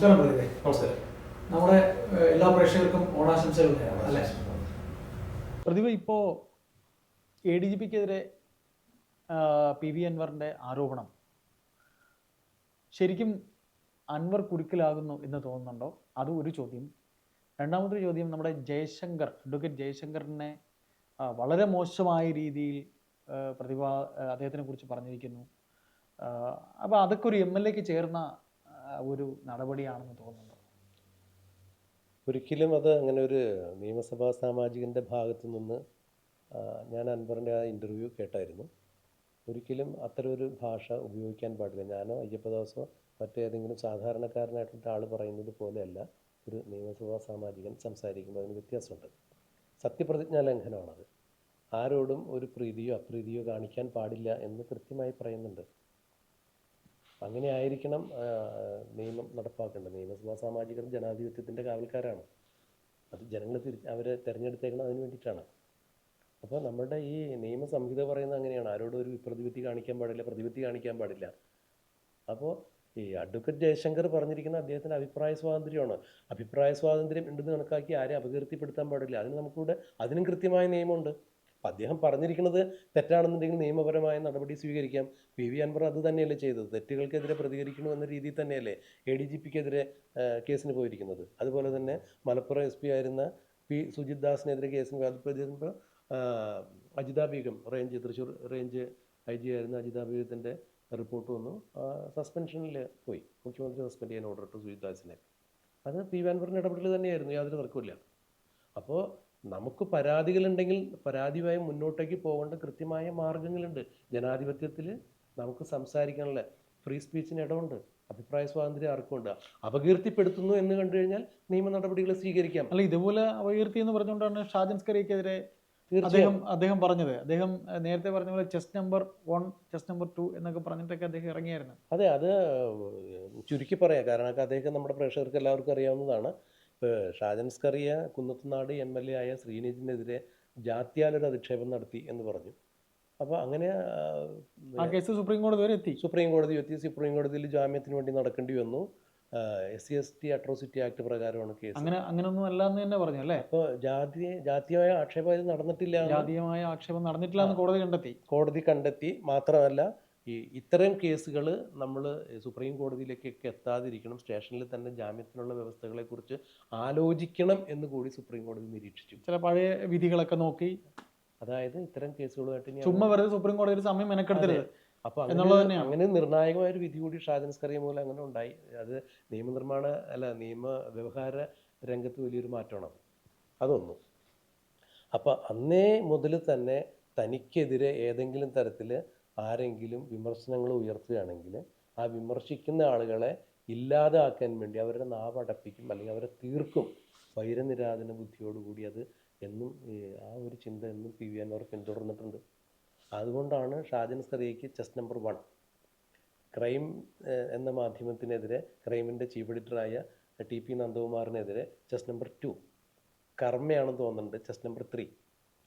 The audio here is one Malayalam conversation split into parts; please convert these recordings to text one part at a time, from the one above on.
നമസ്കാരം പ്രതിഭേ നമസ്കാരം. നമ്മുടെ എല്ലാ പ്രേക്ഷകർക്കും ഓണാശംസകൾ അല്ലേ? പ്രതിഭ ഇപ്പോ എ ഡി ജി പിക്കെതിരെ പി വി അൻവറിന്റെ ആരോപണം. ശരിക്കും അൻവർ കുരുക്കിലാകുന്നു എന്ന് തോന്നുന്നുണ്ടോ? അത് ഒരു ചോദ്യം. രണ്ടാമത്തെ ചോദ്യം നമ്മുടെ ജയശങ്കർ അഡ്വക്കേറ്റ് ജയശങ്കറിനെ വളരെ മോശമായ രീതിയിൽ പ്രതിഭ അദ്ദേഹത്തിനെ കുറിച്ച് പറഞ്ഞിരിക്കുന്നു. അപ്പോൾ അതൊക്കെ ഒരു എം എൽ എക്ക് ചേർന്ന ഒരു നടപടിയാണെന്ന് തോന്നുന്നുണ്ടോ? ഒരിക്കലും അത് അങ്ങനെ ഒരു നിയമസഭാ സാമാജികന്റെ ഭാഗത്തു നിന്ന് ഞാൻ അൻവറിന്റെ ആ ഇന്റർവ്യൂ കേട്ടായിരുന്നു. ഒരിക്കലും അത്തരമൊരു ഭാഷ ഉപയോഗിക്കാൻ പാടില്ല. ഞാനോ അയ്യപ്പദാസോ മറ്റേതെങ്കിലും സാധാരണക്കാരനായിട്ടുള്ള ആൾ പറയുന്നത് പോലെയല്ല ഒരു നിയമസഭാ സാമാജികൻ സംസാരിക്കുമ്പോൾ അതിന് വ്യത്യാസമുണ്ട്. സത്യപ്രതിജ്ഞാ ലംഘനമാണത് ആരോടും ഒരു പ്രീതിയോ അപ്രീതിയോ കാണിക്കാൻ പാടില്ല എന്ന് കൃത്യമായി പറയുന്നുണ്ട്. അങ്ങനെ ആയിരിക്കണം നിയമം നടപ്പാക്കേണ്ടത്. നിയമസഭാ സാമാജികർ ജനാധിപത്യത്തിന്റെ കാവൽക്കാരാണ്. അത് ജനങ്ങൾ തിരി അവരെ തിരഞ്ഞെടുത്തേക്കണം അതിന് വേണ്ടിയിട്ടാണ്. അപ്പോൾ നമ്മുടെ ഈ നിയമ സംഹിത പറയുന്നത് അങ്ങനെയാണ്. ആരോടും ഒരു പ്രതിവിധി കാണിക്കാൻ പാടില്ല പ്രതിവിധി കാണിക്കാൻ പാടില്ല. അപ്പോൾ ഈ അഡ്വക്കേറ്റ് ജയശങ്കർ പറഞ്ഞിരിക്കുന്ന അദ്ദേഹത്തിന്റെ അഭിപ്രായ സ്വാതന്ത്ര്യമാണ്. അഭിപ്രായ സ്വാതന്ത്ര്യം ഉണ്ടെന്ന് കണക്കാക്കി ആരെ അപകീർത്തിപ്പെടുത്താൻ പാടില്ല. അതിന് നമുക്കിവിടെ അതിനും കൃത്യമായ നിയമമുണ്ട്. അപ്പം അദ്ദേഹം പറഞ്ഞിരിക്കുന്നത് തെറ്റാണെന്നുണ്ടെങ്കിൽ നിയമപരമായ നടപടി സ്വീകരിക്കാം. പി വി അൻവർ അത് തന്നെയല്ലേ ചെയ്തത്. തെറ്റുകൾക്കെതിരെ പ്രതികരിക്കണു എന്ന രീതിയിൽ തന്നെയല്ലേ എ ഡി ജി പിക്കെതിരെ കേസിന് പോയിരിക്കുന്നത്. അതുപോലെ തന്നെ മലപ്പുറം എസ് പി ആയിരുന്ന പി സുജിത് ദാസിനെതിരെ കേസിന് പ്രതികരിക്കുമ്പോൾ Ajitha Beegum range Thrissur range I G ആയിരുന്ന അജിത ബീഗത്തിന്റെ റിപ്പോർട്ട് വന്നു. സസ്പെൻഷനിൽ പോയി. മുഖ്യമന്ത്രി സസ്പെൻഡ് ചെയ്യാൻ ഓർഡർ ഇട്ടു സുജിത് ദാസിനെ. അത് പി വി അൻവറിന്റെ ഇടപെടൽ തന്നെയായിരുന്നു. യാതൊരു തർക്കമില്ല അപ്പോൾ നമുക്ക് പരാതികളുണ്ടെങ്കിൽ പരാതിയുമായി മുന്നോട്ടേക്ക് പോകേണ്ട കൃത്യമായ മാർഗങ്ങളുണ്ട്. ജനാധിപത്യത്തിൽ നമുക്ക് സംസാരിക്കാനുള്ള ഫ്രീ സ്പീച്ചിന് ഇടമുണ്ട്. അഭിപ്രായ സ്വാതന്ത്ര്യം ആർക്കുണ്ട് അപകീർത്തിപ്പെടുത്തുന്നു എന്ന് കണ്ടു കഴിഞ്ഞാൽ നിയമ നടപടികൾ സ്വീകരിക്കാം. അല്ല ഇതുപോലെ അപകീർത്തി എന്ന് പറഞ്ഞുകൊണ്ടാണ് ഷാജൻ തീർച്ചയായും. അദ്ദേഹം അദ്ദേഹം പറഞ്ഞത്. അദ്ദേഹം നേരത്തെ പറഞ്ഞ പോലെ chess number one chess number two എന്നൊക്കെ പറഞ്ഞിട്ടൊക്കെ അദ്ദേഹം ഇറങ്ങിയായിരുന്നു. അതെ അത് ചുരുക്കി പറയാം. കാരണം അദ്ദേഹം നമ്മുടെ പ്രേക്ഷകർക്ക് എല്ലാവർക്കും അറിയാവുന്നതാണ്. Shajan Skaria Kunnathunad M L A ആയ ശ്രീനിധിനെതിരെ ജാത്യാലൊരു അധിക്ഷേപം നടത്തി എന്ന് പറഞ്ഞു. അപ്പോൾ അങ്ങനെ കേസ് സുപ്രീം കോടതി വരെ എത്തി. സുപ്രീം കോടതി എത്തി. സുപ്രീം കോടതിയിൽ ജാമ്യത്തിന് വേണ്ടി നടക്കേണ്ടി വന്നു. S C S T atrocity act പ്രകാരമാണ് കേസ്. അങ്ങനെ അങ്ങനെയൊന്നും അല്ല എന്ന് തന്നെ പറഞ്ഞു അല്ലേ? അപ്പോൾ ജാതി ജാതീയമായ ആക്ഷേപം ഇത് നടന്നിട്ടില്ല ജാതീയമായ ആക്ഷേപം നടന്നിട്ടില്ല എന്ന് കോടതി കണ്ടെത്തി. കോടതി കണ്ടെത്തി. മാത്രമല്ല ഈ ഇത്തരം കേസുകൾ നമ്മൾ സുപ്രീം കോടതിയിലേക്കൊക്കെ എത്താതിരിക്കണം സ്റ്റേഷനിൽ തന്നെ ജാമ്യത്തിനുള്ള വ്യവസ്ഥകളെക്കുറിച്ച് ആലോചിക്കണം എന്ന് കൂടി സുപ്രീം കോടതി നിരീക്ഷിച്ചു. ചില പഴയ വിധികളൊക്കെ നോക്കി അതായത് ഇത്തരം കേസുകളുമായിട്ട് ചുമ്മാ വെറുതെ സുപ്രീം കോടതി സമയം മെനക്കെടുത്തരുത്. അപ്പോൾ അങ്ങനെ അങ്ങനെ നിർണായകമായ ഒരു വിധി കൂടി ഷാജൻ സ്കറിയ മൂലം അങ്ങനെ ഉണ്ടായി. അത് നിയമനിർമ്മാണ അല്ല നിയമ വ്യവഹാര രംഗത്ത് വലിയൊരു മാറ്റമാണ്. അത്. അതൊന്നും. അപ്പൊ അന്നേ മുതൽ തന്നെ തനിക്കെതിരെ ഏതെങ്കിലും തരത്തിൽ ആരെങ്കിലും വിമർശനങ്ങൾ ഉയർത്തുകയാണെങ്കിൽ ആ വിമർശിക്കുന്ന ആളുകളെ ഇല്ലാതാക്കാൻ വേണ്ടി അവരുടെ നാവ് അടപ്പിക്കും അല്ലെങ്കിൽ അവരെ തീർക്കും. വൈരനിരാധന ബുദ്ധിയോടുകൂടി അത് എന്നും ആ ഒരു ചിന്ത എന്നും പി വി അൻവർ പിന്തുടർന്നിട്ടുണ്ട്. അതുകൊണ്ടാണ് ഷാജൻ സറിയയ്ക്ക് ചെസ് നമ്പർ വൺ. ക്രൈം എന്ന മാധ്യമത്തിനെതിരെ ക്രൈമിന്റെ ചീഫ് എഡിറ്ററായ ടി പി നന്ദകുമാറിനെതിരെ ചെസ് നമ്പർ ടു. കർമ്മയാണെന്ന് തോന്നുന്നുണ്ട് ചെസ് നമ്പർ ത്രീ.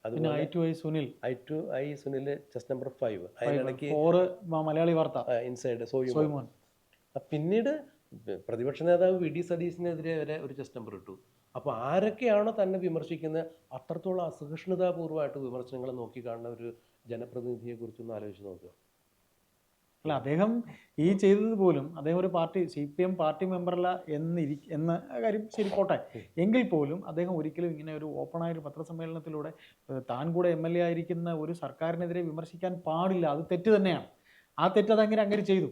പിന്നെ I two I Sunil. I two I Sunil chess number five അതിനിടയ്ക്ക് ഫോറ് മലയാളി വാർത്ത. ഇൻസൈഡ് സോയുമോൻ. പിന്നീട് പ്രതിപക്ഷ നേതാവ് വി ഡി സതീശിനെതിരെ വരെ ഒരു ചെസ് നമ്പർ ഇട്ടു. അപ്പോൾ ആരൊക്കെയാണോ തന്നെ വിമർശിക്കുന്നത് അത്രത്തോളം അസഹിഷ്ണുതാപൂർവമായിട്ട് വിമർശനങ്ങൾ നോക്കിക്കാണുന്ന ഒരു ജനപ്രതിനിധിയെ കുറിച്ചൊന്ന് ആലോചിച്ച് നോക്കുക അല്ല അദ്ദേഹം ഈ ചെയ്തത് പോലും അദ്ദേഹം ഒരു party C P M party മെമ്പറല്ല എന്നിരി എന്ന കാര്യം ശരി പോട്ടെ. എങ്കിൽ പോലും അദ്ദേഹം ഒരിക്കലും ഇങ്ങനെ ഒരു ഓപ്പണായ ഒരു പത്രസമ്മേളനത്തിലൂടെ താൻ കൂടെ എം എൽ എ ആയിരിക്കുന്ന ഒരു സർക്കാരിനെതിരെ വിമർശിക്കാൻ പാടില്ല. അത് തെറ്റ് തന്നെയാണ്. ആ തെറ്റ് അതങ്ങനെ അങ്ങനെ ചെയ്തു.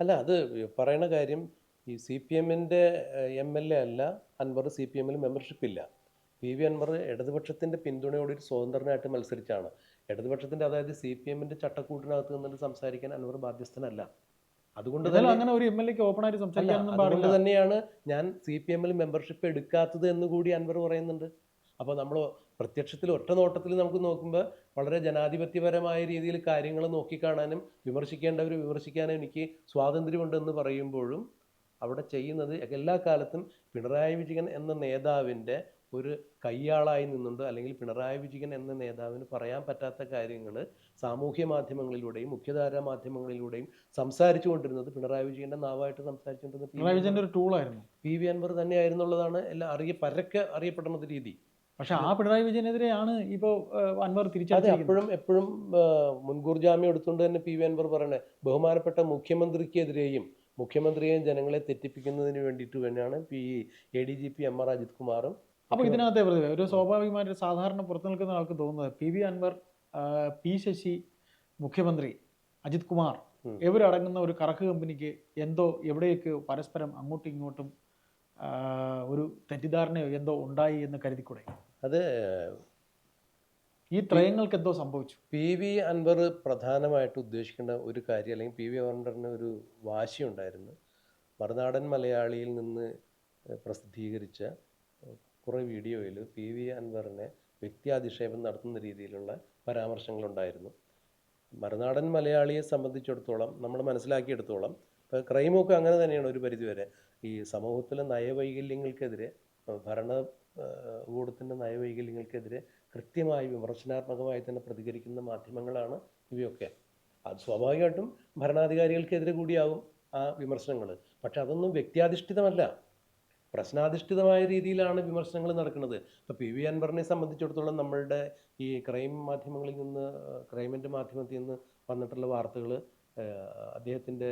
അല്ല അത് പറയുന്ന കാര്യം ഈ സി പി എമ്മിന്റെ എം എൽ എ അല്ല അൻവർ സി പി എമ്മിൽ മെമ്പർഷിപ്പ് ഇല്ല പി വി അൻവർ ഇടതുപക്ഷത്തിന്റെ പിന്തുണയോടെ ഒരു സ്വതന്ത്രനായിട്ട് മത്സരിച്ചാണ്. ഇടതുപക്ഷത്തിന്റെ അതായത് സി പി എമ്മിന്റെ ചട്ടക്കൂട്ടിനകത്ത് നിന്നിട്ട് സംസാരിക്കാൻ അൻവർ ബാധ്യസ്ഥനല്ല. അതുകൊണ്ട് തന്നെ അങ്ങനെ ഒരു എം എൽ എക്ക് ഓപ്പണായിട്ട് അല്ല സംസാരിക്കാനൊന്നും പാടില്ല. തന്നെയാണ് ഞാൻ സി പി എമ്മിൽ മെമ്പർഷിപ്പ് എടുക്കാത്തത് എന്ന് കൂടി അൻവർ പറയുന്നുണ്ട്. അപ്പോൾ നമ്മൾ പ്രത്യക്ഷത്തിൽ ഒറ്റ നോട്ടത്തിൽ നമുക്ക് നോക്കുമ്പോൾ വളരെ ജനാധിപത്യപരമായ രീതിയിൽ കാര്യങ്ങൾ നോക്കിക്കാണാനും വിമർശിക്കേണ്ടവർ വിമർശിക്കാനും എനിക്ക് സ്വാതന്ത്ര്യമുണ്ടെന്ന് പറയുമ്പോഴും അവിടെ ചെയ്യുന്നത് എല്ലാ കാലത്തും പിണറായി വിജയൻ എന്ന നേതാവിന്റെ ഒരു കയ്യാളായി നിന്നുണ്ട് അല്ലെങ്കിൽ പിണറായി വിജയൻ എന്ന നേതാവിന് പറയാൻ പറ്റാത്ത കാര്യങ്ങൾ സാമൂഹ്യ മാധ്യമങ്ങളിലൂടെയും മുഖ്യധാരാ മാധ്യമങ്ങളിലൂടെയും സംസാരിച്ചു കൊണ്ടിരുന്നത് പിണറായി വിജയന്റെ നാവായിട്ട് സംസാരിച്ചുകൊണ്ടിരുന്നത്. പിണറായി വിജയന്റെ ഒരു ടൂളായിരുന്നു പി വി അൻവർ തന്നെയായിരുന്നുള്ളതാണ് എല്ലാ അറിയ പരക്കെ അറിയപ്പെടുന്ന രീതി പക്ഷെ ആ പിണറായി വിജയനെതിരെയാണ് ഇപ്പോൾ അൻവർ അതെ എപ്പോഴും എപ്പോഴും മുൻകൂർ ജാമ്യം എടുത്തുകൊണ്ട് തന്നെ പി വി അൻവർ പറയണേ ബഹുമാനപ്പെട്ട മുഖ്യമന്ത്രിക്കെതിരെയും മുഖ്യമന്ത്രിയെയും ജനങ്ങളെ തെറ്റിപ്പിക്കുന്നതിന് വേണ്ടിയിട്ട് തന്നെയാണ് P A D G P M R Ajith കുമാറും അപ്പൊ ഇതിനകത്തെ പ്രതിഭ ഒരു സ്വാഭാവികമായിട്ട് സാധാരണ പുറത്തു നിൽക്കുന്ന ആൾക്ക് തോന്നുന്നത് P V Anvar P Sasi മുഖ്യമന്ത്രി അജിത് കുമാർ. ഇവരടങ്ങുന്ന ഒരു കറക്ക് കമ്പനിക്ക് എന്തോ എവിടെയൊക്കെ പരസ്പരം അങ്ങോട്ടും ഇങ്ങോട്ടും ഒരു തെറ്റിദ്ധാരണയോ എന്തോ ഉണ്ടായി എന്ന് കരുതിക്കൂടെ? അത് ഈ ത്രയങ്ങൾക്ക് എന്തോ സംഭവിച്ചു? പി വി അൻവർ പ്രധാനമായിട്ട് ഉദ്ദേശിക്കേണ്ട ഒരു കാര്യം അല്ലെങ്കിൽ പി വി അൻവറിന് ഒരു വാശിയുണ്ടായിരുന്നു. മറുനാടൻ മലയാളിയിൽ നിന്ന് പ്രസിദ്ധീകരിച്ച കുറേ വീഡിയോയിൽ പി വി അൻവറിനെ വ്യക്തിയാധിക്ഷേപം നടത്തുന്ന രീതിയിലുള്ള പരാമർശങ്ങളുണ്ടായിരുന്നു. മറുനാടൻ മലയാളിയെ സംബന്ധിച്ചിടത്തോളം നമ്മൾ മനസ്സിലാക്കിയെടുത്തോളം ഇപ്പോൾ ക്രൈമൊക്കെ അങ്ങനെ തന്നെയാണ് ഒരു പരിധിവരെ ഈ സമൂഹത്തിലെ നയവൈകല്യങ്ങൾക്കെതിരെ ഭരണ കൂടത്തിന്റെ നയവൈകല്യങ്ങൾക്കെതിരെ കൃത്യമായി വിമർശനാത്മകമായി തന്നെ പ്രതികരിക്കുന്ന മാധ്യമങ്ങളാണ് ഇവയൊക്കെ. അത് സ്വാഭാവികമായിട്ടും ഭരണാധികാരികൾക്കെതിരെ കൂടിയാവും ആ വിമർശനങ്ങൾ പക്ഷെ അതൊന്നും വ്യക്തിയാധിഷ്ഠിതമല്ല. പ്രശ്നാധിഷ്ഠിതമായ രീതിയിലാണ് വിമർശനങ്ങൾ നടക്കുന്നത്. ഇപ്പോൾ പി വി അൻവറിനെ സംബന്ധിച്ചിടത്തോളം നമ്മളുടെ ഈ ക്രൈം മാധ്യമങ്ങളിൽ നിന്ന് ക്രൈമിന്റെ മാധ്യമത്തിൽ നിന്ന് വന്നിട്ടുള്ള വാർത്തകൾ അദ്ദേഹത്തിന്റെ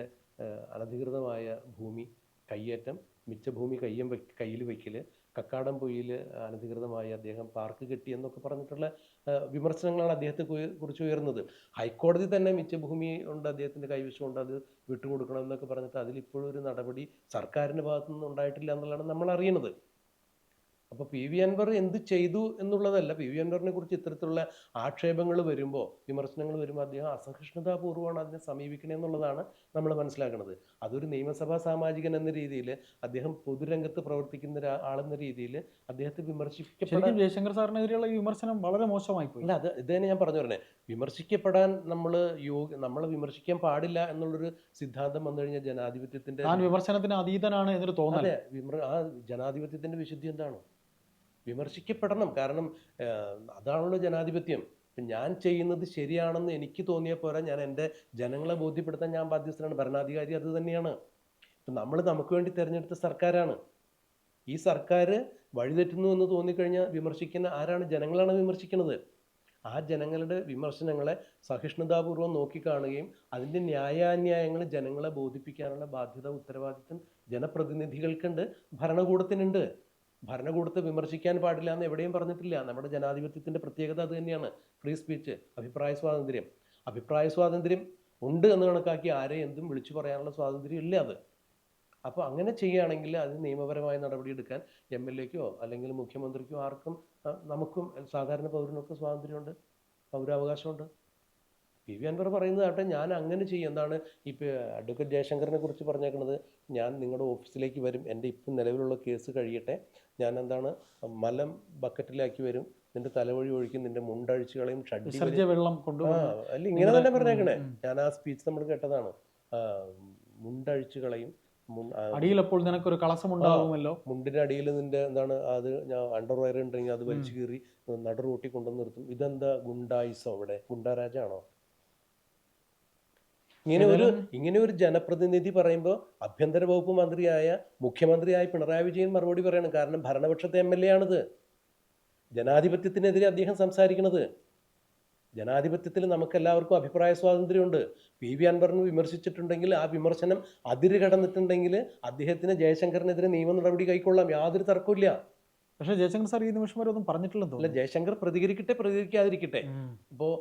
അനധികൃതമായ ഭൂമി കയ്യേറ്റം മിച്ച ഭൂമി കയ്യം കയ്യിൽ വയ്ക്കൽ കക്കാടം പൊയിൽ അനധികൃതമായി അദ്ദേഹം പാർക്ക് കെട്ടി എന്നൊക്കെ പറഞ്ഞിട്ടുള്ള വിമർശനങ്ങളാണ് അദ്ദേഹത്തെ കുറിച്ച് ഉയർന്നത്. ഹൈക്കോടതി തന്നെ മിച്ചഭൂമി ഉണ്ട് അദ്ദേഹത്തിന്റെ കൈവശമുണ്ട് അത് വിട്ടുകൊടുക്കണം എന്നൊക്കെ പറഞ്ഞിട്ട് അതിലിപ്പോഴും ഒരു നടപടി സർക്കാരിന്റെ ഭാഗത്തു നിന്ന് ഉണ്ടായിട്ടില്ല എന്നുള്ളതാണ് നമ്മൾ അറിയണത് അപ്പോൾ പി വി അൻവർ എന്ത് ചെയ്തു എന്നുള്ളതല്ല പി വി അൻവറിനെ കുറിച്ച് ഇത്തരത്തിലുള്ള ആക്ഷേപങ്ങൾ വരുമ്പോൾ വിമർശനങ്ങൾ വരുമ്പോൾ അദ്ദേഹം അസഹിഷ്ണുതാപൂർവമാണ് അതിനെ സമീപിക്കണേ എന്നുള്ളതാണ് നമ്മൾ മനസ്സിലാക്കുന്നത് അതൊരു നിയമസഭാ സാമാജികൻ എന്ന രീതിയിൽ അദ്ദേഹം പൊതുരംഗത്ത് പ്രവർത്തിക്കുന്ന ആളെന്ന രീതിയിൽ അദ്ദേഹത്തെ വിമർശിക്കപ്പെടാൻ ജയശങ്കർ സാറിനെതിരെയുള്ള ഈ വിമർശനം വളരെ മോശമായി പോയി. അല്ല അത് ഇത് തന്നെ ഞാൻ പറഞ്ഞു പറഞ്ഞേ വിമർശിക്കപ്പെടാൻ നമ്മൾ യോഗ്യ നമ്മളെ വിമർശിക്കാൻ പാടില്ല എന്നുള്ളൊരു സിദ്ധാന്തം വന്നു കഴിഞ്ഞാൽ ജനാധിപത്യത്തിന്റെ വിമർശനത്തിന് അതീതനാണ് എന്നൊരു തോന്നൽ. ആ ജനാധിപത്യത്തിന്റെ വിശുദ്ധി എന്താണ്? വിമർശിക്കപ്പെടണം. കാരണം അതാണല്ലോ ജനാധിപത്യം. ഇപ്പം ഞാൻ ചെയ്യുന്നത് ശരിയാണെന്ന് എനിക്ക് തോന്നിയ പോരാ ഞാൻ എന്റെ ജനങ്ങളെ ബോധ്യപ്പെടുത്താൻ ഞാൻ ബാധ്യസ്ഥനാണ്. ഭരണാധികാരി അത് തന്നെയാണ്. ഇപ്പം നമ്മൾ നമുക്ക് വേണ്ടി തിരഞ്ഞെടുത്ത സർക്കാരാണ്. ഈ സർക്കാർ വഴിതെറ്റുന്നു എന്ന് തോന്നിക്കഴിഞ്ഞാൽ വിമർശിക്കുന്ന ആരാണ്? ജനങ്ങളാണ് വിമർശിക്കുന്നത്. ആ ജനങ്ങളുടെ വിമർശനങ്ങളെ സഹിഷ്ണുതാപൂർവം നോക്കിക്കാണുകയും അതിന്റെ ന്യായാന്യായങ്ങൾ ജനങ്ങളെ ബോധിപ്പിക്കാനുള്ള ബാധ്യത ഉത്തരവാദിത്വം ജനപ്രതിനിധികൾക്കുണ്ട് ഭരണകൂടത്തിനുണ്ട്. ഭരണകൂടത്തെ വിമർശിക്കാൻ പാടില്ല എന്ന് എവിടെയും പറഞ്ഞിട്ടില്ല. നമ്മുടെ ജനാധിപത്യത്തിന്റെ പ്രത്യേകത അത് തന്നെയാണ്. ഫ്രീ സ്പീച്ച് അഭിപ്രായ സ്വാതന്ത്ര്യം. അഭിപ്രായ സ്വാതന്ത്ര്യം ഉണ്ട് എന്ന് കണക്കാക്കി ആരെ എന്തും വിളിച്ചു പറയാനുള്ള സ്വാതന്ത്ര്യം ഇല്ല അത്. അപ്പോൾ അങ്ങനെ ചെയ്യുകയാണെങ്കിൽ അത് നിയമപരമായ നടപടിയെടുക്കാൻ എം എൽ എക്കോ അല്ലെങ്കിൽ മുഖ്യമന്ത്രിക്കോ ആർക്കും നമുക്കും സാധാരണ പൗരനൊക്കെ സ്വാതന്ത്ര്യമുണ്ട്. പൗരാവകാശമുണ്ട്. പി വി അൻവർ പറയുന്നതാട്ടെ ഞാൻ അങ്ങനെ ചെയ്യും. എന്താണ് ഇപ്പോൾ അഡ്വക്കേറ്റ് ജയശങ്കറിനെ കുറിച്ച് പറഞ്ഞേക്കുന്നത് ഞാൻ നിങ്ങളുടെ ഓഫീസിലേക്ക് വരും എന്റെ ഇപ്പം നിലവിലുള്ള കേസ് കഴിയട്ടെ ഞാൻ എന്താണ് മലം ബക്കറ്റിലാക്കി വരും നിന്റെ തലവഴി ഒഴിക്കും നിന്റെ മുണ്ടഴിച്ച് കളയും വെള്ളം അല്ല ഇങ്ങനെ തന്നെ പറഞ്ഞേക്കണേ. ഞാൻ ആ സ്പീച്ച് നമ്മൾ കേട്ടതാണ്. മുണ്ടഴിച്ചുകളെയും മുണ്ടഴിച്ച് കളയും അടിയിൽ അപ്പോൾ നിനക്കൊരു കളസമുണ്ടാകുമല്ലോ മുണ്ടിന്റെ അടിയിൽ നിന്റെ എന്താണ് അത് ഞാൻ അണ്ടർവയർ ഉണ്ടെങ്കിൽ അത് വലിച്ചു കീറി നടു റൂട്ടി കൊണ്ടുവന്ന് നിർത്തും. ഇതെന്താ ഗുണ്ടായിസോ അവിടെ? ഗുണ്ടാരാജാണോ? ഇങ്ങനെ ഒരു ഇങ്ങനെ ഒരു ജനപ്രതിനിധി പറയുമ്പോൾ ആഭ്യന്തര വകുപ്പ് മന്ത്രിയായ മുഖ്യമന്ത്രിയായ പിണറായി വിജയൻ മറുപടി പറയണം. കാരണം ഭരണപക്ഷത്തെ എം എൽ എ ആണിത്. ജനാധിപത്യത്തിനെതിരെ അദ്ദേഹം സംസാരിക്കുന്നത് ജനാധിപത്യത്തിൽ നമുക്കെല്ലാവർക്കും അഭിപ്രായ സ്വാതന്ത്ര്യമുണ്ട്. പി വി അൻവറിനെ വിമർശിച്ചിട്ടുണ്ടെങ്കിൽ ആ വിമർശനം അതിര് കടന്നിട്ടുണ്ടെങ്കിൽ അദ്ദേഹത്തിന് ജയശങ്കറിനെതിരെ നിയമ നടപടി കൈക്കൊള്ളാം. യാതൊരു തർക്കമില്ല പക്ഷേ ജയശങ്കർ സാർ ഈ നിമിഷം വരെ ഒന്നും പറഞ്ഞിട്ടില്ലെന്ന് അല്ല തോന്നുന്നു. ജയശങ്കർ പ്രതികരിക്കട്ടെ പ്രതികരിക്കാതിരിക്കട്ടെ. ഉം. ഇപ്പോൾ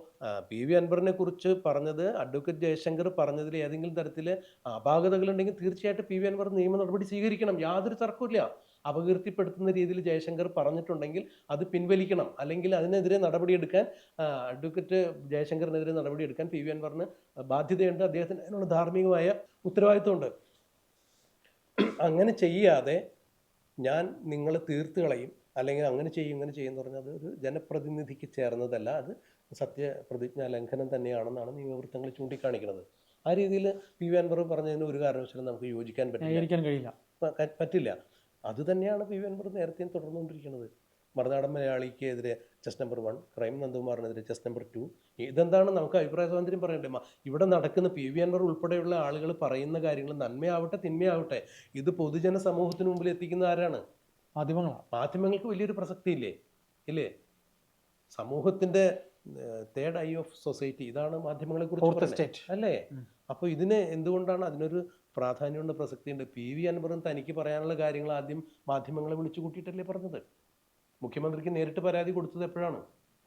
പി വി അൻവറിനെ കുറിച്ച് പറഞ്ഞത് അഡ്വക്കേറ്റ് ജയശങ്കർ പറഞ്ഞതിൽ ഏതെങ്കിലും തരത്തിൽ അപാകതകളുണ്ടെങ്കിൽ തീർച്ചയായിട്ടും പി വി അൻവർ നിയമ നടപടി സ്വീകരിക്കണം. യാതൊരു തർക്കമില്ല അപകീർത്തിപ്പെടുത്തുന്ന രീതിയിൽ ജയശങ്കർ പറഞ്ഞിട്ടുണ്ടെങ്കിൽ അത് പിൻവലിക്കണം. അല്ലെങ്കിൽ അതിനെതിരെ നടപടിയെടുക്കാൻ ആ, അഡ്വക്കേറ്റ് ജയശങ്കറിനെതിരെ നടപടിയെടുക്കാൻ പി വി അൻവറിന് ബാധ്യതയുണ്ട്. അദ്ദേഹത്തിന് അതിനുള്ള ധാർമ്മികമായ ഉത്തരവാദിത്വമുണ്ട്. അങ്ങനെ ചെയ്യാതെ ഞാൻ നിങ്ങളെ തീർത്ത് കളയും അല്ലെങ്കിൽ അങ്ങനെ ചെയ്യും ഇങ്ങനെ ചെയ്യും എന്ന് പറഞ്ഞാൽ അത് ഒരു ജനപ്രതിനിധിക്ക് ചേർന്നതല്ല. അത് സത്യപ്രതിജ്ഞ ലംഘനം തന്നെയാണെന്നാണ് നിയമവൃത്തങ്ങൾ ചൂണ്ടിക്കാണിക്കുന്നത്. ആ രീതിയിൽ പി വി അൻവർ പറഞ്ഞതിന് ഒരു കാരണവശാലും നമുക്ക് യോജിക്കാൻ പറ്റില്ല. പറ്റില്ല. അത് തന്നെയാണ് പി വി അൻവർ നേരത്തെയും തുടർന്നുകൊണ്ടിരിക്കുന്നത്. മറുനാടൻ മലയാളിക്കെതിരെ ചെസ് നമ്പർ വൺ ക്രൈം നന്ദകുമാറിനെതിരെ ചെസ് നമ്പർ ടു ഇതെന്താണ്? നമുക്ക് അഭിപ്രായ സ്വാതന്ത്ര്യം പറയണ്ടേ ഇവിടെ നടക്കുന്ന പി വി അൻവർ ഉൾപ്പെടെയുള്ള ആളുകൾ പറയുന്ന കാര്യങ്ങൾ നന്മയാവട്ടെ തിന്മയാവട്ടെ ഇത് പൊതുജന സമൂഹത്തിന് മുമ്പിൽ എത്തിക്കുന്ന ആരാണ്? മാധ്യമങ്ങളാണ് മാധ്യമങ്ങൾക്ക് വലിയൊരു പ്രസക്തി ഇല്ലേ? ഇല്ലേ സമൂഹത്തിന്റെ തേർഡ് ഐ ഓഫ് സൊസൈറ്റി ഇതാണ് മാധ്യമങ്ങളെ കുറിച്ച് അല്ലേ. അപ്പോൾ ഇതിന് എന്തുകൊണ്ടാണ് അതിനൊരു പ്രാധാന്യമുണ്ട് പ്രസക്തിയുണ്ട്? പി വി അൻവറും തനിക്ക് പറയാനുള്ള കാര്യങ്ങൾ ആദ്യം മാധ്യമങ്ങളെ വിളിച്ചു കൂട്ടിയിട്ടല്ലേ പറഞ്ഞത്? മുഖ്യമന്ത്രിക്ക് നേരിട്ട് പരാതി കൊടുത്തത് എപ്പോഴാണ്?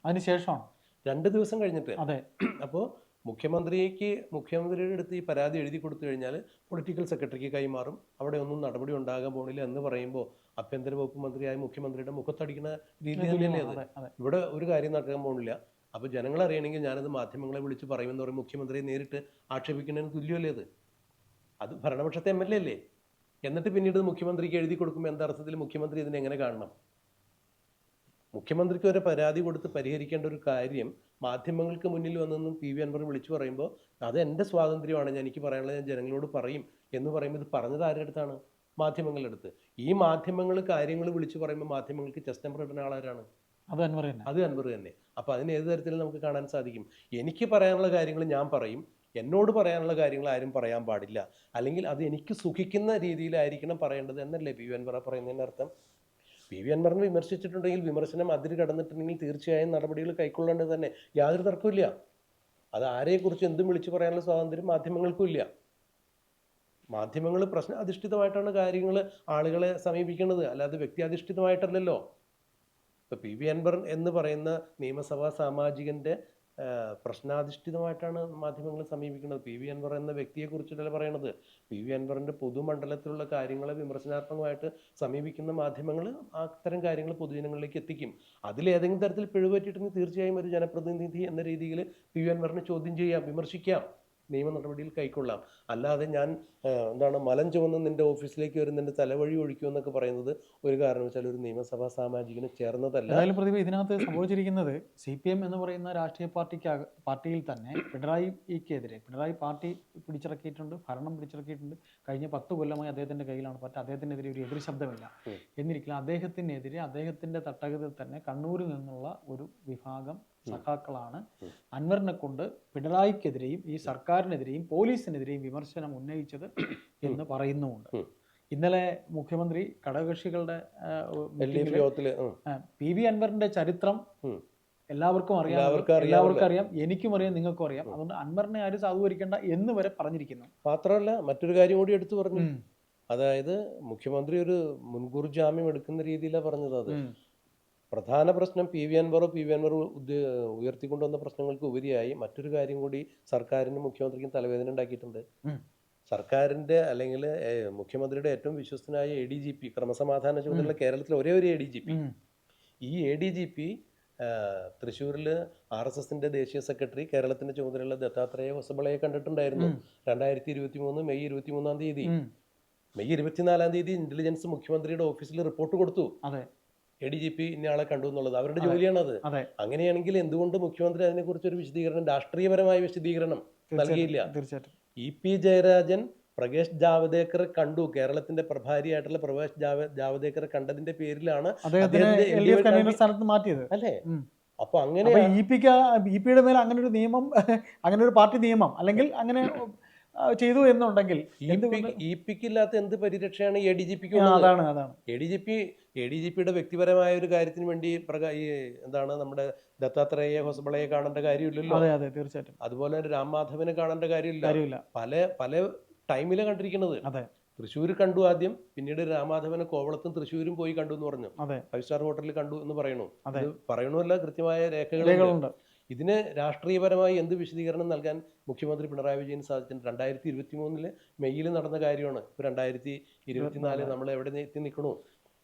അതിനുശേഷമാണ് രണ്ട് ദിവസം കഴിഞ്ഞിട്ട്. അതെ. അപ്പോൾ മുഖ്യമന്ത്രിക്ക് മുഖ്യമന്ത്രിയുടെ അടുത്ത് ഈ പരാതി എഴുതി കൊടുത്തു കഴിഞ്ഞാൽ പൊളിറ്റിക്കൽ സെക്രട്ടറിക്ക് കൈമാറും. അവിടെ ഒന്നും നടപടി ഉണ്ടാകാൻ പോണില്ല എന്ന് പറയുമ്പോൾ ആഭ്യന്തര വകുപ്പ് മന്ത്രിയായ മുഖ്യമന്ത്രിയുടെ മുഖത്തടിക്കുന്ന രീതി തന്നെയല്ലേ അത്? ഇവിടെ ഒരു കാര്യം നടക്കാൻ പോണില്ല. അപ്പോൾ ജനങ്ങൾ അറിയണമെങ്കിൽ ഞാനത് മാധ്യമങ്ങളെ വിളിച്ച് പറയുമെന്ന് പറയും. മുഖ്യമന്ത്രിയെ നേരിട്ട് ആക്ഷേപിക്കുന്നതിന് തുല്യമല്ലേ അത്? അത് ഭരണപക്ഷത്തെ എം എൽ എ അല്ലേ? എന്നിട്ട് പിന്നീട് മുഖ്യമന്ത്രിക്ക് എഴുതി കൊടുക്കുമ്പോൾ എന്താർത്ഥത്തിൽ മുഖ്യമന്ത്രി ഇതിനെ എങ്ങനെ കാണണം? മുഖ്യമന്ത്രിക്ക് വരെ പരാതി കൊടുത്ത് പരിഹരിക്കേണ്ട ഒരു കാര്യം മാധ്യമങ്ങൾക്ക് മുന്നിൽ വന്നെന്നും പി വി അൻവർ വിളിച്ചു പറയുമ്പോൾ അത് എന്റെ സ്വാതന്ത്ര്യമാണ് ഞാൻ എനിക്ക് പറയാനുള്ളത് ഞാൻ ജനങ്ങളോട് പറയും എന്ന് പറയുമ്പോൾ ഇത് പറഞ്ഞത് ആരുടെ അടുത്താണ്? മാധ്യമങ്ങളുടെ അടുത്ത്. ഈ മാധ്യമങ്ങൾ കാര്യങ്ങൾ വിളിച്ചു പറയുമ്പോൾ മാധ്യമങ്ങൾക്ക് ചെസ്റ്റ് നമ്പർ ഇടുന്ന ആളാരാണ്? അത് അൻവർ തന്നെ. അത് അൻവർ തന്നെ. അപ്പോൾ അതിന് ഏത് തരത്തിൽ നമുക്ക് കാണാൻ സാധിക്കും. എനിക്ക് പറയാനുള്ള കാര്യങ്ങൾ ഞാൻ പറയും. എന്നോട് പറയാനുള്ള കാര്യങ്ങൾ ആരും പറയാൻ പാടില്ല. അല്ലെങ്കിൽ അത് എനിക്ക് സുഖിക്കുന്ന രീതിയിലായിരിക്കണം പറയേണ്ടത് എന്നല്ലേ പി വി അൻവറ പറയുന്നതിന്റെ അർത്ഥം? പി വി അൻവറിനെ വിമർശിച്ചിട്ടുണ്ടെങ്കിൽ വിമർശനം അതിര് കടന്നിട്ടുണ്ടെങ്കിൽ തീർച്ചയായും നടപടികൾ കൈക്കൊള്ളേണ്ടത് തന്നെ. യാതൊരു തർക്കമില്ല അത് ആരെക്കുറിച്ച് എന്തും വിളിച്ചു പറയാനുള്ള സ്വാതന്ത്ര്യം മാധ്യമങ്ങൾക്കും ഇല്ല. മാധ്യമങ്ങൾ പ്രശ്ന അധിഷ്ഠിതമായിട്ടാണ് കാര്യങ്ങൾ ആളുകളെ സമീപിക്കുന്നത്. അല്ലാതെ വ്യക്തിയധിഷ്ഠിതമായിട്ടല്ലല്ലോ. ഇപ്പോൾ പി വി അൻവർ എന്ന് പറയുന്ന നിയമസഭാ സാമാജികന്റെ പ്രശ്നാധിഷ്ഠിതമായിട്ടാണ് മാധ്യമങ്ങൾ സമീപിക്കുന്നത്. പി വി അൻവർ എന്ന വ്യക്തിയെ വ്യക്തിയെക്കുറിച്ചല്ല പറയണത്? പി വി അൻവറിന്റെ പൊതുമണ്ഡലത്തിലുള്ള കാര്യങ്ങളെ വിമർശനാത്മകമായിട്ട് സമീപിക്കുന്ന മാധ്യമങ്ങൾ അത്തരം കാര്യങ്ങൾ പൊതുജനങ്ങളിലേക്ക് എത്തിക്കും. അതിൽ ഏതെങ്കിലും തരത്തിൽ പിഴവ് പറ്റിയിട്ടുണ്ടെങ്കിൽ തീർച്ചയായും ഒരു ജനപ്രതിനിധി എന്ന രീതിയിൽ പി വി അൻവറിനെ ചോദ്യം ചെയ്യാം വിമർശിക്കാം. നിയമ നടപടിയിൽ കൈക്കൊള്ളാം. അല്ലാതെ ഞാൻ എന്താണ് മലം ചുമന്ന് നിന്റെ ഓഫീസിലേക്ക് വരും നിന്റെ തലവഴി ഒഴിക്കും എന്നൊക്കെ പറയുന്നത് ഒരു കാരണവശാലും ഒരു നിയമസഭാ സാമാജികന് ചേർന്നതല്ല. എന്തായാലും പ്രതിഭ ഇതിനകത്ത് സംഭവിച്ചിരിക്കുന്നത് സി പി എം എന്ന് പറയുന്ന രാഷ്ട്രീയ പാർട്ടിക്ക് പാർട്ടിയിൽ തന്നെ പിണറായിക്കെതിരെ പിണറായി പാർട്ടി പിടിച്ചിറക്കിയിട്ടുണ്ട് ഭരണം പിടിച്ചിറക്കിയിട്ടുണ്ട്. കഴിഞ്ഞ പത്ത് കൊല്ലമായി അദ്ദേഹത്തിന്റെ കയ്യിലാണ്. പാർട്ടി അദ്ദേഹത്തിനെതിരെ ഒരു എതിർ ശബ്ദമില്ല. എന്നിരിക്കലും എന്നിരിക്കില്ല അദ്ദേഹത്തിനെതിരെ അദ്ദേഹത്തിന്റെ തട്ടകത്തിൽ തന്നെ കണ്ണൂരിൽ നിന്നുള്ള ഒരു വിഭാഗം സഖാക്കളാണ്. അൻവറിനെ കൊണ്ട് പിണറായിക്കെതിരെയും ഈ സർക്കാരിനെതിരെയും പോലീസിനെതിരെയും വിമർശനം ഉന്നയിച്ചത് എന്ന് പറയുന്നുമുണ്ട്. ഇന്നലെ മുഖ്യമന്ത്രി ഘടകകക്ഷികളുടെ പി വി അൻവറിന്റെ ചരിത്രം എല്ലാവർക്കും അറിയാം. എല്ലാവർക്കും അറിയാം. എനിക്കും അറിയാം. നിങ്ങൾക്കും അറിയാം. അതുകൊണ്ട് അൻവറിനെ ആരും സാധൂകരിക്കേണ്ട എന്ന് വരെ പറഞ്ഞിരിക്കുന്നു. മാത്രമല്ല മറ്റൊരു കാര്യം കൂടി എടുത്തു പറഞ്ഞു. അതായത് മുഖ്യമന്ത്രി ഒരു മുൻകൂർ ജാമ്യം എടുക്കുന്ന രീതിയിലാണ് പറഞ്ഞത് അത്. പ്രധാന പ്രശ്നം പി വി അൻവറോ പി വി അൻവർ ഉയർത്തിക്കൊണ്ടുവന്ന പ്രശ്നങ്ങൾക്ക് ഉപരിയായി മറ്റൊരു കാര്യം കൂടി സർക്കാരിനും മുഖ്യമന്ത്രിക്കും തലവേദന ഉണ്ടാക്കിയിട്ടുണ്ട്. സർക്കാരിന്റെ അല്ലെങ്കിൽ മുഖ്യമന്ത്രിയുടെ ഏറ്റവും വിശ്വസ്തനായ എ ഡി ജി പി ക്രമസമാധാന ചുമതല കേരളത്തിലെ ഒരേ ഒരു എ ഡി ജി പി ഈ എ ഡി ജി പി തൃശ്ശൂരിൽ ആർ എസ് എസിന്റെ ദേശീയ സെക്രട്ടറി കേരളത്തിന്റെ ചുമതലയുള്ള ദത്താത്രേയ ഹൊസബളയെ കണ്ടിട്ടുണ്ടായിരുന്നു. രണ്ടായിരത്തി ഇരുപത്തി മൂന്ന് മെയ് ഇരുപത്തി മൂന്നാം തീയതി. മെയ് ഇരുപത്തിനാലാം തീയതി ഇന്റലിജൻസ് മുഖ്യമന്ത്രിയുടെ ഓഫീസിൽ റിപ്പോർട്ട് കൊടുത്തു. എ ഡി ജി പി ഇന്നയാളെ കണ്ടു എന്നുള്ളത് അവരുടെ. ജോലിയാണത്. അങ്ങനെയാണെങ്കിൽ എന്തുകൊണ്ട് മുഖ്യമന്ത്രി അതിനെക്കുറിച്ച് ഒരു വിശദീകരണം രാഷ്ട്രീയപരമായ വിശദീകരണം നൽകിയില്ല? തീർച്ചയായിട്ടും. ഇ പി ജയരാജൻ പ്രകാശ് ജാവദേക്കർ കണ്ടു. കേരളത്തിന്റെ പ്രഭാരിയായിട്ടുള്ള പ്രകാശ് ജാവ ജാവദേക്കറെ കണ്ടതിന്റെ പേരിലാണ് സ്ഥാനത്ത് മാറ്റിയത്. അല്ലേ. അപ്പൊ അങ്ങനെ ഇ പിക്ക് ഇ പിയുടെ മേലെ അങ്ങനെ ഒരു നിയമം അങ്ങനെ ഒരു പാർട്ടി നിയമം അല്ലെങ്കിൽ അങ്ങനെ ചെയ്തു എന്നുണ്ടെങ്കിൽ ഇ പിക്ക് ഇല്ലാത്ത എന്ത് പരിരക്ഷയാണ് എ ഡി ജി പിക്ക് അതാണ് അതാണ്. A D G P A D G പിയുടെ വ്യക്തിപരമായ ഒരു കാര്യത്തിന് വേണ്ടി ഈ എന്താണ് നമ്മുടെ ദത്താത്രേയ ഹൊസബളയെ കാണേണ്ട കാര്യമില്ലല്ലോ. അതെ അതെ തീർച്ചയായിട്ടും. അതുപോലെ തന്നെ രാം മാധവനെ കാണേണ്ട കാര്യമില്ല. പല പല ടൈമിൽ കണ്ടിരിക്കുന്നത്. അതെ. തൃശ്ശൂർ കണ്ടു ആദ്യം പിന്നീട് രാമാധവനെ കോവളത്തും തൃശ്ശൂരും പോയി കണ്ടു എന്ന് പറഞ്ഞു ഫൈവ് സ്റ്റാർ ഹോട്ടലിൽ കണ്ടു എന്ന് പറയണു അത്. പറയണമല്ല കൃത്യമായ രേഖകളുണ്ട്. ഇതിന് രാഷ്ട്രീയപരമായി എന്ത് വിശദീകരണം നൽകാൻ മുഖ്യമന്ത്രി പിണറായി വിജയൻ സാധിച്ചിട്ടുണ്ട്? രണ്ടായിരത്തി ഇരുപത്തി മൂന്നിൽ മെയ്യിൽ നടന്ന കാര്യമാണ്. ഇപ്പൊ രണ്ടായിരത്തി ഇരുപത്തിനാല് നമ്മൾ എവിടെ എത്തി നിൽക്കണു?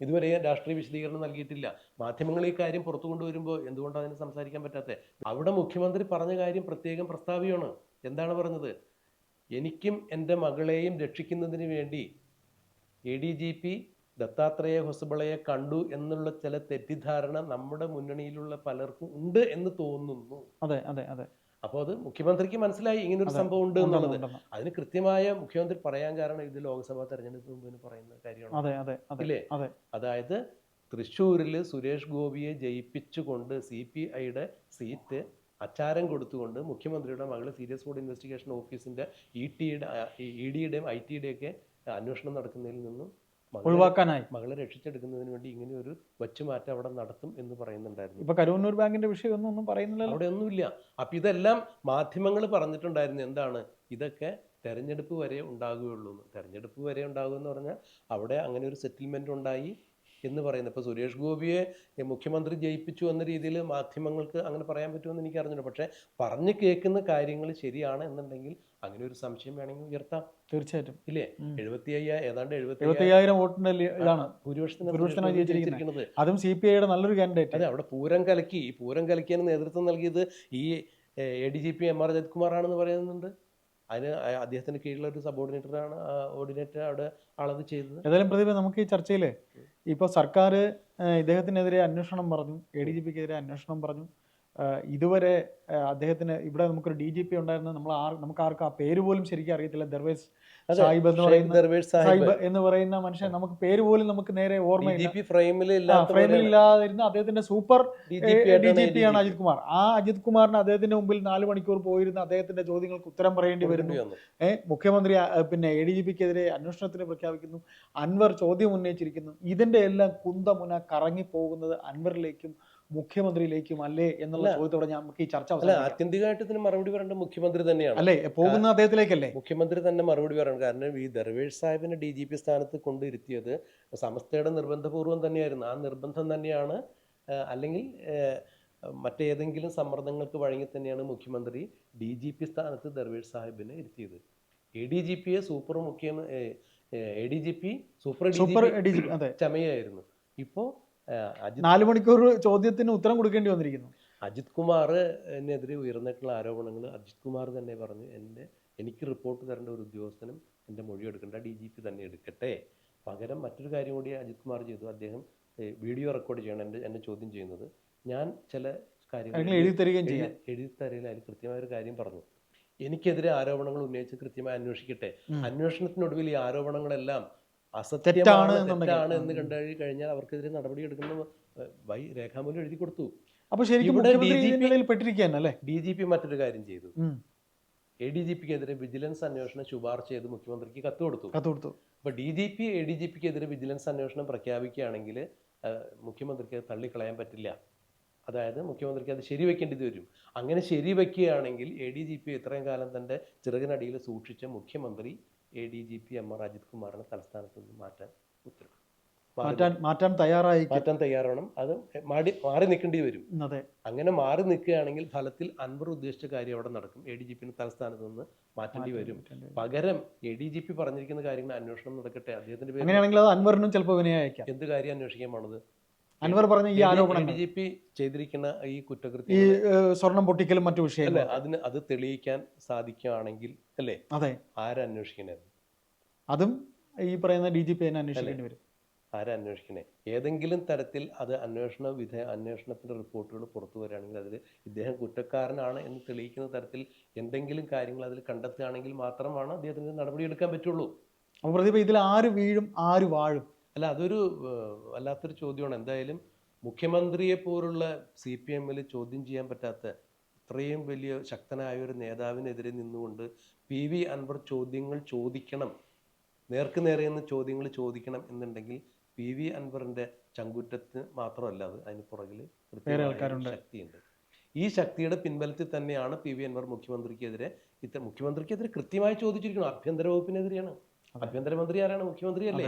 ഇതുവരെ രാഷ്ട്രീയ വിശദീകരണം നൽകിയിട്ടില്ല. മാധ്യമങ്ങൾ ഈ കാര്യം പുറത്തു കൊണ്ടുവരുമ്പോൾ എന്തുകൊണ്ടാണ് അതിന് സംസാരിക്കാൻ പറ്റാത്തത് അവിടെ മുഖ്യമന്ത്രി പറഞ്ഞ കാര്യം പ്രത്യേകം പ്രസ്താവിയാണ്. എന്താണ് പറഞ്ഞത്? എനിക്കും എന്റെ മകളെയും രക്ഷിക്കുന്നതിന് വേണ്ടി A D G P Dattatreya ഹൊസബളയെ കണ്ടു എന്നുള്ള ചില തെറ്റിദ്ധാരണ നമ്മുടെ മുന്നണിയിലുള്ള പലർക്കും ഉണ്ട് എന്ന് തോന്നുന്നു. അതെ അതെ അതെ. അപ്പോൾ അത് മുഖ്യമന്ത്രിക്ക് മനസ്സിലായി ഇങ്ങനൊരു ഒരു സംഭവം ഉണ്ട് എന്നുള്ളത്. അതിന് കൃത്യമായ മുഖ്യമന്ത്രി പറയാൻ കാരണം ഇത് ലോക്സഭാ തെരഞ്ഞെടുപ്പ് മുമ്പ് പറയുന്ന കാര്യമാണ്. ഇല്ലേ? അതായത് തൃശ്ശൂരിൽ സുരേഷ് ഗോപിയെ ജയിപ്പിച്ചുകൊണ്ട് സി പി ഐയുടെ സീറ്റ് അച്ചാരം കൊടുത്തുകൊണ്ട് മുഖ്യമന്ത്രിയുടെ മകൾ സീരിയസ് ഫുഡ് ഇൻവെസ്റ്റിഗേഷൻ ഓഫീസിന്റെ ഇ ടിയുടെ ഇ ഡിയുടെയും ഐ ടിയുടെയൊക്കെ അന്വേഷണം നടക്കുന്നതിൽ നിന്നും ഒഴിവാക്കാനായി. മകളെ രക്ഷിച്ചെടുക്കുന്നതിന് വേണ്ടി ഇങ്ങനെ ഒരു വച്ചുമാറ്റം അവിടെ നടത്തും എന്ന് പറയുന്നുണ്ടായിരുന്നു. ഇപ്പൊ കരുവന്നൂർ ബാങ്കിന്റെ വിഷയം ഒന്നും പറയുന്നില്ല അവിടെ ഒന്നുമില്ല. അപ്പൊ ഇതെല്ലാം മാധ്യമങ്ങൾ പറഞ്ഞിട്ടുണ്ടായിരുന്നു എന്താണ്? ഇതൊക്കെ തെരഞ്ഞെടുപ്പ് വരെ ഉണ്ടാകുകയുള്ളൂ എന്ന്. തെരഞ്ഞെടുപ്പ് വരെ ഉണ്ടാകുമെന്ന് പറഞ്ഞാൽ അവിടെ അങ്ങനെ ഒരു സെറ്റിൽമെന്റ് ഉണ്ടായി എന്ന് പറയുന്നത് ഇപ്പോൾ സുരേഷ് ഗോപിയെ മുഖ്യമന്ത്രി ജയിപ്പിച്ചു എന്ന രീതിയിൽ മാധ്യമങ്ങൾക്ക് അങ്ങനെ പറയാൻ പറ്റുമെന്ന് എനിക്ക് അറിഞ്ഞില്ല പക്ഷേ പറഞ്ഞു കേൾക്കുന്ന കാര്യങ്ങൾ ശരിയാണ് എന്നുണ്ടെങ്കിൽ അങ്ങനെ ഒരു സംശയം വേണമെങ്കിൽ ഉയർത്താം. തീർച്ചയായിട്ടും. ഇല്ലേ. എഴുപത്തി അയ്യായിരം ഏതാണ്ട് എഴുപത്തി അയ്യായിരം വോട്ടിന്റെ ഇതാണ്. ഭൂരിപക്ഷത്തിന് ജയിച്ചിരിക്കുന്നത്. അതും സി പി ഐയുടെ നല്ലൊരു കാൻഡിഡേറ്റ് അതെ അവിടെ പൂരം കലക്കി ഈ പൂരം കലക്കിയതിന് നേതൃത്വം നൽകിയത് ഈ A D G P M R Ajith കുമാറാണെന്ന് പറയുന്നുണ്ട്. അതിന് അദ്ദേഹത്തിന് കീഴിലുള്ള ഒരു സബോർഡിനേറ്ററാണ് ഓർഡിനേറ്റർ അവിടെ ആളത് ചെയ്തത്. ഏതായാലും പ്രതിഭ നമുക്ക് ഈ ചർച്ചയിൽ ഇപ്പോൾ സർക്കാർ ഇദ്ദേഹത്തിനെതിരെ അന്വേഷണം പറഞ്ഞു എ ഡി ജി പിക്കെതിരെ അന്വേഷണം പറഞ്ഞു. ഇതുവരെ അദ്ദേഹത്തിന് ഇവിടെ നമുക്കൊരു ഡി ജി പി ഉണ്ടായിരുന്നത് നമ്മൾ ആർ നമുക്ക് ആർക്കും ആ പേര് പോലും ശരിക്കും അറിയത്തില്ല. ദർവേസ് സാഹിബ് എന്ന് പറയുന്ന സാഹിബ് എന്ന് പറയുന്ന മനുഷ്യൻ നമുക്ക് പേര് പോലും നമുക്ക് നേരെ ഓർമ്മ ഓർമ്മയില്ല ഫ്രെയിമിൽ ഇല്ലാതിരുന്ന അദ്ദേഹത്തിന്റെ സൂപ്പർ ഡി ജി പി ആണ് അജിത് കുമാർ. ആ അജിത് കുമാറിന് അദ്ദേഹത്തിന്റെ മുമ്പിൽ നാല് മണിക്കൂർ പോയിരുന്ന അദ്ദേഹത്തിന്റെ ചോദ്യങ്ങൾക്ക് ഉത്തരം പറയേണ്ടി വരുന്നു. ഏഹ് മുഖ്യമന്ത്രി പിന്നെ എ ഡി ജി പിക്കെതിരെ അന്വേഷണത്തിന് പ്രഖ്യാപിക്കുന്നു. അൻവർ ചോദ്യം ഉന്നയിച്ചിരിക്കുന്നു. ഇതിന്റെ എല്ലാം കുന്തമുന കറങ്ങി പോകുന്നത് അൻവറിലേക്കും മുഖ്യമന്ത്രിയിലേക്കും അല്ലേ എന്നുള്ള ചോദ്യത്തോടെ നമുക്ക് ഈ ചർച്ച അല്ല. ആത്യന്തികമായിട്ട് ഇതിന് മറുപടി പറയേണ്ടത് മുഖ്യമന്ത്രി തന്നെയാണ്. അല്ലേ? പോകുന്ന അദ്ദേഹത്തിലേക്കല്ലേ? മുഖ്യമന്ത്രി തന്നെ മറുപടി പറയണം. കാരണം ഈ ദർവേഷ് സാഹിബിനെ ഡി ജി പി സ്ഥാനത്ത് കൊണ്ടിരുത്തിയത് സമസ്തയുടെ നിർബന്ധപൂർവം തന്നെയായിരുന്നു. ആ നിർബന്ധം തന്നെയാണ് അല്ലെങ്കിൽ മറ്റേതെങ്കിലും സമ്മർദ്ദങ്ങൾക്ക് വഴങ്ങി തന്നെയാണ് മുഖ്യമന്ത്രി ഡി ജി പി സ്ഥാനത്ത് ദർവേഷ് സാഹിബിനെ ഇരുത്തിയത്. എ ഡി ജി പിയെ സൂപ്പർ മുഖ്യ A D G P super D super G P അതെ. ചമയായിരുന്നു. ഇപ്പോൾ നാല് മണിക്കൂർ ചോദ്യത്തിന് ഉത്തരം കൊടുക്കേണ്ടി വന്നിരിക്കുന്നു. അജിത് എന്നെതിരെ ഉയർന്നിട്ടുള്ള ആരോപണങ്ങൾ അജിത് കുമാർ തന്നെ പറഞ്ഞു. എന്റെ എനിക്ക് റിപ്പോർട്ട് തരേണ്ട ഒരു ഉദ്യോഗസ്ഥനും എന്റെ മൊഴി എടുക്കേണ്ട ഡി ജി പി തന്നെ എടുക്കട്ടെ. പകരം മറ്റൊരു കാര്യം കൂടി അജിത് കുമാർ ചെയ്തു. അദ്ദേഹം വീഡിയോ റെക്കോർഡ് ചെയ്യണം എന്റെ എന്നെ ചോദ്യം ചെയ്യുന്നത്. ഞാൻ ചില കാര്യങ്ങൾ എഴുതി തരികയും ചെയ്യാം. എഴുതി- തരയിൽ അതിൽ കൃത്യമായ ഒരു കാര്യം പറഞ്ഞു. എനിക്കെതിരെ ആരോപണങ്ങൾ ഉന്നയിച്ച് കൃത്യമായി അന്വേഷിക്കട്ടെ. അന്വേഷണത്തിനൊടുവിൽ ഈ ആരോപണങ്ങളെല്ലാം അസത്യമാണ്. തെറ്റാണ് എന്ന് കണ്ടു കഴിഞ്ഞാൽ അവർക്കെതിരെ നടപടി എടുക്കുന്ന വൈ രേഖാമൂലം എഴുതി കൊടുത്തു. അപ്പൊ ശരിക്കും ബി ഡി ജി പി മറ്റൊരു കാര്യം ചെയ്തു. എ ഡി ജി പിക്കെതിരെ വിജിലൻസ് അന്വേഷണം ശുപാർശ ചെയ്ത് മുഖ്യമന്ത്രിക്ക് കത്ത് കൊടുത്തു. കത്ത് കൊടുത്തു. അപ്പൊ D G P A D G പിക്കെതിരെ വിജിലൻസ് അന്വേഷണം പ്രഖ്യാപിക്കുകയാണെങ്കിൽ മുഖ്യമന്ത്രിക്ക് അത് തള്ളിക്കളയാൻ പറ്റില്ല. അതായത് മുഖ്യമന്ത്രിക്ക് അത് ശരിവെക്കേണ്ടത് വരും. അങ്ങനെ ശരിവെക്കുകയാണെങ്കിൽ എ ഡി ജി പി ഇത്രയും കാലം തന്റെ ചിറകിനടിയിൽ സൂക്ഷിച്ച മുഖ്യമന്ത്രി A D G P M R Ajith കുമാറിനെ തലസ്ഥാനത്ത് നിന്ന് മാറ്റാൻ ഉത്തരവ്. മാറി മാറ്റാൻ മാറ്റാൻ തയ്യാറായി മാറ്റാൻ തയ്യാറാവണം. അത് മാടി മാറി നിൽക്കേണ്ടി വരും. അതെ. അങ്ങനെ മാറി നിൽക്കുകയാണെങ്കിൽ ഫലത്തിൽ അൻവർ ഉദ്ദേശിച്ച കാര്യം അവിടെ നടക്കും. എ ഡി ജി പിന്നെ തലസ്ഥാനത്ത് നിന്ന് മാറ്റേണ്ടി വരും. പകരം എ ഡി ജി പി പറഞ്ഞിരിക്കുന്ന കാര്യങ്ങൾ അന്വേഷണം നടക്കട്ടെ. അദ്ദേഹത്തിന്റെ പേരിൽ അങ്ങനെയാണെങ്കിൽ അത് അൻവറിനും ചിലപ്പോൾ വിനയായിരിക്കാം എന്ത് കാര്യം അന്വേഷിക്കാൻ പോണത്? അൻവർ പറഞ്ഞ ഈ ആരോപണം ബി ജെ പി ചെയ്തിരിക്കുന്ന ഈ കുറ്റകൃത്യം ഈ സ്വർണം പൊട്ടിക്കലും മറ്റു വിഷയം അതിന് അത് തെളിയിക്കാൻ സാധിക്കുകയാണെങ്കിൽ അല്ലേ? അതെ. ആരന്വേഷിക്കണേ അതും ഈ പറയുന്ന ഡി ജി പി തന്നെ അന്വേഷിക്കേണ്ടി വരും. ആരന്വേഷിക്കണേ ഏതെങ്കിലും തരത്തിൽ അത് അന്വേഷണ വിധേയ അന്വേഷണത്തിന്റെ റിപ്പോർട്ടുകൾ പുറത്തു വരികയാണെങ്കിൽ അതിൽ ഇദ്ദേഹം കുറ്റക്കാരനാണ് എന്ന് തെളിയിക്കുന്ന തരത്തിൽ എന്തെങ്കിലും കാര്യങ്ങൾ അതിൽ കണ്ടെത്തുകയാണെങ്കിൽ മാത്രമാണ് അദ്ദേഹത്തിന് നടപടിയെടുക്കാൻ പറ്റുള്ളൂ. അപ്പോൾ പ്രതിഭ ഇതിൽ ആര് വീഴും ആര് വാഴും? അല്ല അതൊരു വല്ലാത്തൊരു ചോദ്യമാണ്. എന്തായാലും മുഖ്യമന്ത്രിയെ പോലുള്ള സി പി എമ്മിൽ ചോദ്യം ചെയ്യാൻ പറ്റാത്ത ഇത്രയും വലിയ ശക്തനായ ഒരു നേതാവിനെതിരെ നിന്നുകൊണ്ട് പി വി അൻവർ ചോദ്യങ്ങൾ ചോദിക്കണം നേർക്ക് നേരെ നിന്ന് ചോദ്യങ്ങൾ ചോദിക്കണം എന്നുണ്ടെങ്കിൽ പി വി അൻവറിന്റെ ചങ്കുറ്റത്തിന് മാത്രമല്ല അത് അതിന് പുറകിൽ. ശക്തിയുണ്ട്. ഈ ശക്തിയുടെ പിൻബലത്തിൽ തന്നെയാണ് പി വി അൻവർ മുഖ്യമന്ത്രിക്കെതിരെ ഇത്ര മുഖ്യമന്ത്രിക്കെതിരെ കൃത്യമായി ചോദിച്ചിരിക്കണം ആഭ്യന്തര വകുപ്പിനെതിരെയാണ്. ആഭ്യന്തരമന്ത്രി ആരാണ്? മുഖ്യമന്ത്രി അല്ലേ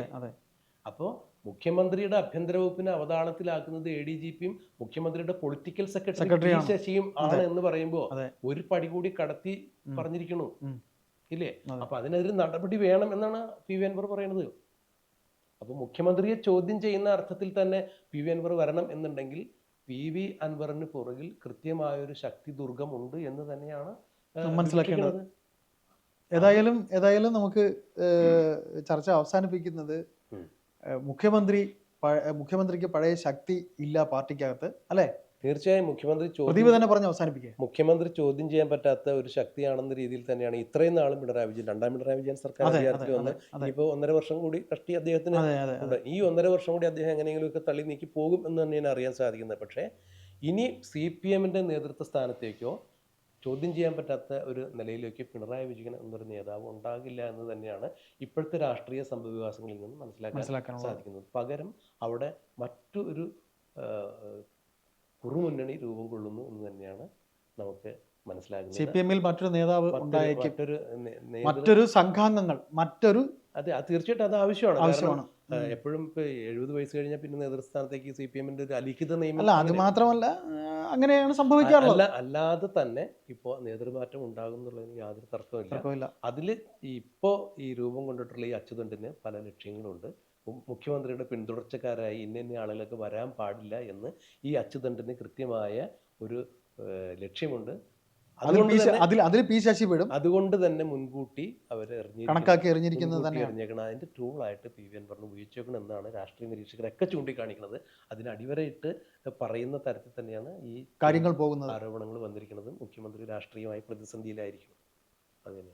അപ്പോൾ മുഖ്യമന്ത്രിയുടെ ആഭ്യന്തര വകുപ്പിനെ അവതാളത്തിലാക്കുന്നത് എ ഡി ജി പിയും മുഖ്യമന്ത്രിയുടെ പൊളിറ്റിക്കൽ സെക്രട്ടറി. ശശിയും ആണ് എന്ന് പറയുമ്പോൾ ഒരു പടി കൂടി കടത്തി പറഞ്ഞിരിക്കുന്നു പറഞ്ഞിരിക്കണു. ഇല്ലേ. അപ്പൊ അതിനെതിരെ നടപടി വേണം എന്നാണ് പി വി അൻവർ പറയുന്നത് അപ്പൊ മുഖ്യമന്ത്രിയെ ചോദ്യം ചെയ്യുന്ന അർത്ഥത്തിൽ തന്നെ പി വി അൻവർ വരണം എന്നുണ്ടെങ്കിൽ പി വി അൻവറിന് പുറകിൽ കൃത്യമായ ഒരു ശക്തി ദുർഗം ഉണ്ട് എന്ന് തന്നെയാണ് മനസ്സിലാക്കേണ്ടത്. ഏതായാലും ഏതായാലും നമുക്ക് ചർച്ച അവസാനിപ്പിക്കുന്നത് മുഖ്യമന്ത്രി മുഖ്യമന്ത്രിക്ക് പഴയ ശക്തി ഇല്ല പാർട്ടിക്കകത്ത് അല്ലെ? തീർച്ചയായും മുഖ്യമന്ത്രി ചോദ്യം പ്രദീപ് തന്നെ പറഞ്ഞ് അവസാനിപ്പിക്കുക മുഖ്യമന്ത്രി ചോദ്യം ചെയ്യാൻ പറ്റാത്ത ഒരു ശക്തിയാണെന്ന രീതിയിൽ തന്നെയാണ് ഇത്രയും നാളും പിണറായി വിജയൻ രണ്ടാം പിണറായി വിജയൻ സർക്കാർ അധികാരത്തിൽ വന്ന്. ഇനിയിപ്പോൾ ഒന്നര വർഷം കൂടി കഷ്ടി അദ്ദേഹത്തിന് ഉണ്ട്. ഈ ഒന്നര വർഷം കൂടി അദ്ദേഹം എങ്ങനെയെങ്കിലുമൊക്കെ തള്ളി നീക്കി പോകും എന്ന് തന്നെയാണ് അറിയാൻ സാധിക്കുന്നത്. പക്ഷേ ഇനി സി പി എമ്മിന്റെ നേതൃത്വ സ്ഥാനത്തേക്കോ ചോദ്യം ചെയ്യാൻ പറ്റാത്ത ഒരു നിലയിലേക്ക് പിണറായി വിജയൻ എന്നൊരു നേതാവ് ഉണ്ടാകില്ല എന്ന് തന്നെയാണ് ഇപ്പോഴത്തെ രാഷ്ട്രീയ സംഭവവികാസങ്ങളിൽ നിന്ന് മനസ്സിലാക്കാൻ സാധിക്കുന്നത്. പകരം അവിടെ മറ്റൊരു ഒരു കുറുമുന്നണി രൂപം കൊള്ളുന്നു എന്ന് തന്നെയാണ് നമുക്ക് മനസ്സിലാകുന്നത്. സി പി എമ്മിൽ മറ്റൊരു നേതാവ് മറ്റൊരു- മറ്റൊരു സംഘാംഗങ്ങൾ മറ്റൊരു അതെ തീർച്ചയായിട്ടും അത് ആവശ്യമാണ്. ആവശ്യമാണ്. എപ്പോഴും ഇപ്പൊ എഴുപത് വയസ്സ് കഴിഞ്ഞാൽ പിന്നെ നേതൃസ്ഥാനത്തേക്ക് സി പി എമ്മിന്റെ ഒരു അലിഖിത നിയമം അല്ല അത് മാത്രമല്ല അങ്ങനെയാണ് സംഭവിക്കാറുള്ളത്. അല്ലാതെ തന്നെ ഇപ്പോൾ നേതൃമാറ്റം ഉണ്ടാകും എന്നുള്ളതിന് യാതൊരു തർക്കമില്ല അതിൽ അതിൽ ഇപ്പോൾ ഈ രൂപം കൊണ്ടിട്ടുള്ള ഈ അച്ചുതണ്ടിന് പല ലക്ഷ്യങ്ങളുണ്ട്. മുഖ്യമന്ത്രിയുടെ പിന്തുടർച്ചക്കാരായി ഇന്ന ഇന്ന ആളുകളൊക്കെ വരാൻ പാടില്ല എന്ന് ഈ അച്ചുതണ്ടിന് കൃത്യമായ ഒരു ലക്ഷ്യമുണ്ട്. അതുകൊണ്ട് അതിൽ അതിൽ പി ശശി പെടും. അതുകൊണ്ട് തന്നെ മുൻകൂട്ടി അവർ കണക്കാക്കി എറിഞ്ഞിരിക്കുന്നത് തന്നെ എറിഞ്ഞേക്കണം അതിന്റെ ടൂളായിട്ട് പി വി എൻ പറഞ്ഞു ഉപയോഗിച്ചേക്കണം എന്നാണ് രാഷ്ട്രീയ നിരീക്ഷകരൊക്കെ ചൂണ്ടിക്കാണിക്കുന്നത്. അതിന് അടിവരയിട്ട് പറയുന്ന തരത്തിൽ തന്നെയാണ് ഈ കാര്യങ്ങൾ പോകുന്നത്. ആരോപണങ്ങൾ വന്നിരിക്കുന്നത്. മുഖ്യമന്ത്രി രാഷ്ട്രീയമായി പ്രതിസന്ധിയിലായിരിക്കും. അങ്ങനെ